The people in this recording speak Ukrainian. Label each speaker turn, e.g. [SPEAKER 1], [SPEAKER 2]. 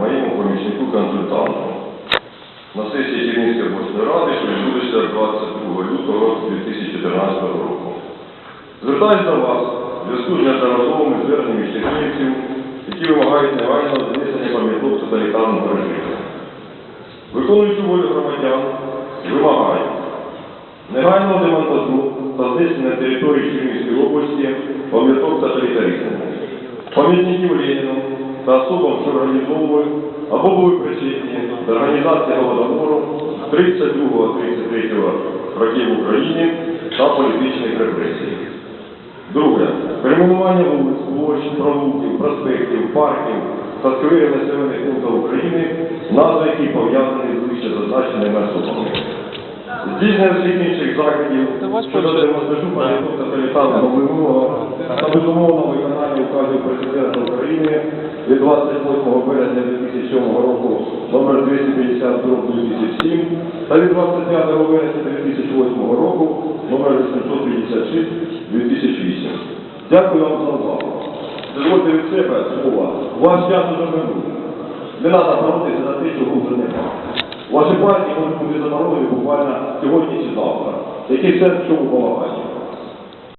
[SPEAKER 1] Моєму помічнику консультанту на сесії Чернігівської обласної ради, що відбудеться 22 лютого 2014 року. Звертаюся до вас в зв'язку з неодноразовими зверненнями чернігівців, які вимагають негайного знесення пам'яток тоталітарного режиму. Виконуючи волю громадян, вимагають негайного демонтажу та знесення території Чернігівської області пам'яток тоталітаризму, пам'ятників Леніну та особам, що організовували або були причетні до організації Голодомору 32-33 років в Україні та політичних репресій. Друге. Перейменування вулиць, площ, провулків, проспектів, парків та скверів населених пунктів України, назви які пов'язані з вище зазначеними особами. Здійснення всіх інших заходів щодо демонтажу пам'яток тоталітарного минулого та безумовного виконання указів Президента України від 28 березня 2007 року номер 250 2007 та від 25 вересня 2008 року номер 856 2008. Дякую вам за увагу. Дозвольте від себе слова. Ваш час уже минув. Не треба боротися за те, чого вже немає. Ваші партії можуть бути заборонені буквально сьогодні чи завтра. Який сенс в чому полагання?